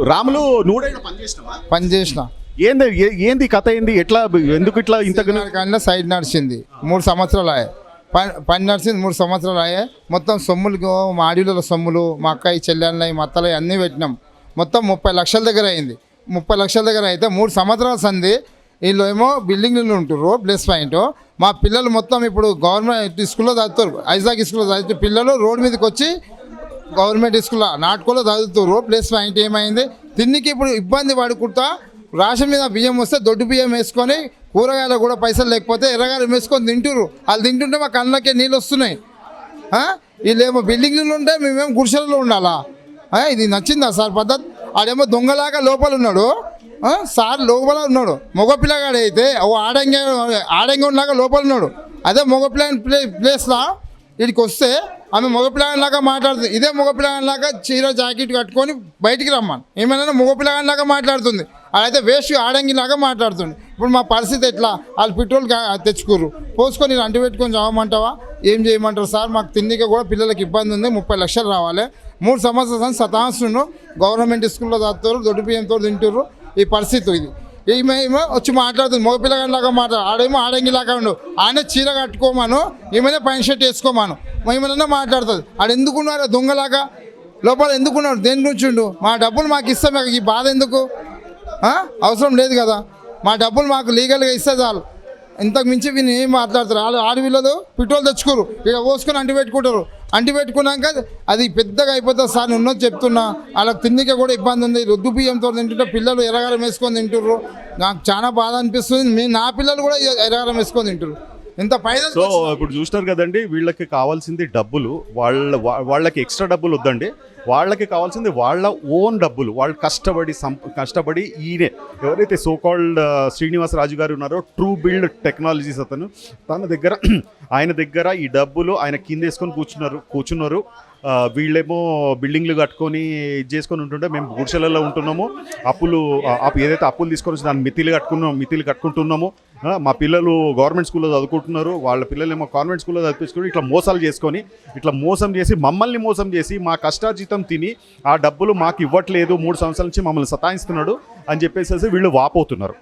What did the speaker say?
రాములు నూడైనా పని చేసినావా? పని చేసిన. ఏంది ఏ- ఏంది కథ ఏంది? ఎట్లా ఎందుకు ఇట్లా ఇంత కానీ సైడ్ నడిచింది. మూడు సంవత్సరాలు అయ్యాయి. పని పని నడిచింది మూడు సంవత్సరాలు అయ్యాయి. మొత్తం సొమ్ములు మా ఆడియోల సొమ్ములు మా అక్కయ్య చెల్లెళ్ళ మా అత్తలు అన్నీ పెట్టినాం. మొత్తం ముప్పై లక్షల దగ్గర అయింది. ముప్పై లక్షల దగ్గర అయితే మూడు సంవత్సరాల సంది వీళ్ళు ఏమో బిల్డింగ్లు ఉంటుర్రు ప్లస్ పాయింట్ మా పిల్లలు మొత్తం ఇప్పుడు గవర్నమెంట్ స్కూల్లో చదువుతారు. ఐజాక్ స్కూల్లో చదివితే పిల్లలు రోడ్డు మీదకి వచ్చి గవర్నమెంట్ స్కూల్లో నాటుకోలో చదువుతున్నారు ప్లస్ పాయింట్ ఏమైంది? తిన్నికి ఇప్పుడు ఇబ్బంది పడుకుంటా రాషన్ మీద బియ్యం వస్తే దొడ్డు బియ్యం వేసుకొని కూరగాయలు కూడా పైసలు లేకపోతే ఎర్రగాయలు వేసుకొని తింటురు వాళ్ళు తింటుంటే మా కళ్ళకే నీళ్ళు వస్తున్నాయి. వీళ్ళేమో బిల్డింగ్లు ఉంటాయి మేమేమో గుడిసెలలో ఉండాలా? ఇది నచ్చిందా సార్ పద్ధతి? ఆడేమో దొంగలాగా లోపల ఉన్నాడు. సార్ లోపల ఉన్నాడు. మగ పిల్లగాడు అయితే ఓ ఆడంగ ఆడంగంలాగా లోపల ఉన్నాడు. అదే మగపిల్ల ప్లే ప్లేస్లో? వీడికి వస్తే ఆమె మగపిల్లగానిలాగా మాట్లాడుతుంది. ఇదే మగపిల్లగానిలాగా చీర జాకెట్ కట్టుకొని బయటికి రమ్మను. ఏమైనా మగపిల్లగానిలాగా మాట్లాడుతుంది. అదైతే వేస్ట్ ఆడంగిలాగా మాట్లాడుతుంది. ఇప్పుడు మా పరిస్థితి ఎట్లా? వాళ్ళు పెట్రోల్ తెచ్చుకోరు పోసుకొని అంటు అంటి పెట్టుకొని చదవమంటావా ఏం చేయమంటారు సార్? మాకు తిండికి కూడా పిల్లలకి ఇబ్బంది ఉంది. ముప్పై లక్షలు రావాలి. మూడు సంవత్సరాలు సతాంశను గవర్నమెంట్ స్కూల్లో చదువుతారు దొడ్డు బియ్యంతో తింటారు ఈ పరిస్థితి ఇది. ఈమె ఏమో వచ్చి మాట్లాడుతుంది. మగపిల్లగానిలాగా మాట్లాడు ఆడేమో ఆడంగిలాగా ఉండు. ఆయన చీర కట్టుకోమాను. ఈమెనే పైన షర్ట్ వేసుకోమాను. ఏమైనా మాట్లాడుతుంది. ఆడు ఎందుకున్నారు దొంగలాగా? లోపల ఎందుకున్నాడు? దేని గురించి ఉండు? మా డబ్బులు మాకు ఇస్తాం మాకు ఈ బాధ ఎందుకు? అవసరం లేదు కదా. మా డబ్బులు మాకు లీగల్గా ఇస్తే చాలు. ఇంతకు మించి వీళ్ళు ఏం మాట్లాడతారు? వాళ్ళు ఆడవిల్లలు పెట్రోల్ తెచ్చుకోరు. ఇక పోసుకొని అంటి పెట్టుకుంటారు. అంటి పెట్టుకున్నాక అది పెద్దగా అయిపోతుంది సార్ నేను చెప్తున్నా. వాళ్ళకి తిండికి కూడా ఇబ్బంది ఉంది. రొద్దు బియ్యంతో తింటుంటే పిల్లలు ఎరగారం వేసుకొని తింటుర్రు. నాకు చాలా బాధ అనిపిస్తుంది. మీ నా పిల్లలు కూడా ఎరగారం వేసుకొని తింటారు ఇంత పైన సో ఇప్పుడు చూసినారు కదండి వీళ్ళకి కావాల్సింది డబ్బులు వాళ్ళ వాళ్ళకి ఎక్స్ట్రా డబ్బులు వద్దండి. వాళ్ళకి కావాల్సింది వాళ్ళ ఓన్ డబ్బులు వాళ్ళు కష్టపడి సం- కష్టపడి ఈయనే ఎవరైతే సోకాల్డ్ శ్రీనివాసరాజు గారు ఉన్నారో ట్రూ బిల్డ్ టెక్నాలజీస్ అతను తన దగ్గర ఆయన దగ్గర ఈ డబ్బులు ఆయన కింద వేసుకొని కూర్చున్నారు. కూర్చున్నారు వీళ్ళేమో బిల్డింగ్లు కట్టుకొని ఇది చేసుకొని ఉంటుంటే మేము గుడిసెలలో ఉంటున్నాము. అప్పులు ఏదైతే అప్పులు తీసుకొని వచ్చి దాన్ని మితిలు కట్టుకున్నాం మితిలు కట్టుకుంటున్నాము. మా పిల్లలు గవర్నమెంట్ స్కూల్లో చదువుకుంటున్నారు. వాళ్ళ పిల్లలేమో కాన్వెంట్ స్కూల్లో చదివించుకుని ఇట్లా మోసాలు చేసుకొని ఇట్లా మోసం చేసి మమ్మల్ని మోసం చేసి మా కష్టార్జితం తిని ఆ డబ్బులు మాకు ఇవ్వట్లేదు మూడు సంవత్సరాల నుంచి మమ్మల్ని సతాయిస్తున్నాడు అని చెప్పేసి వీళ్ళు వాపోతున్నారు.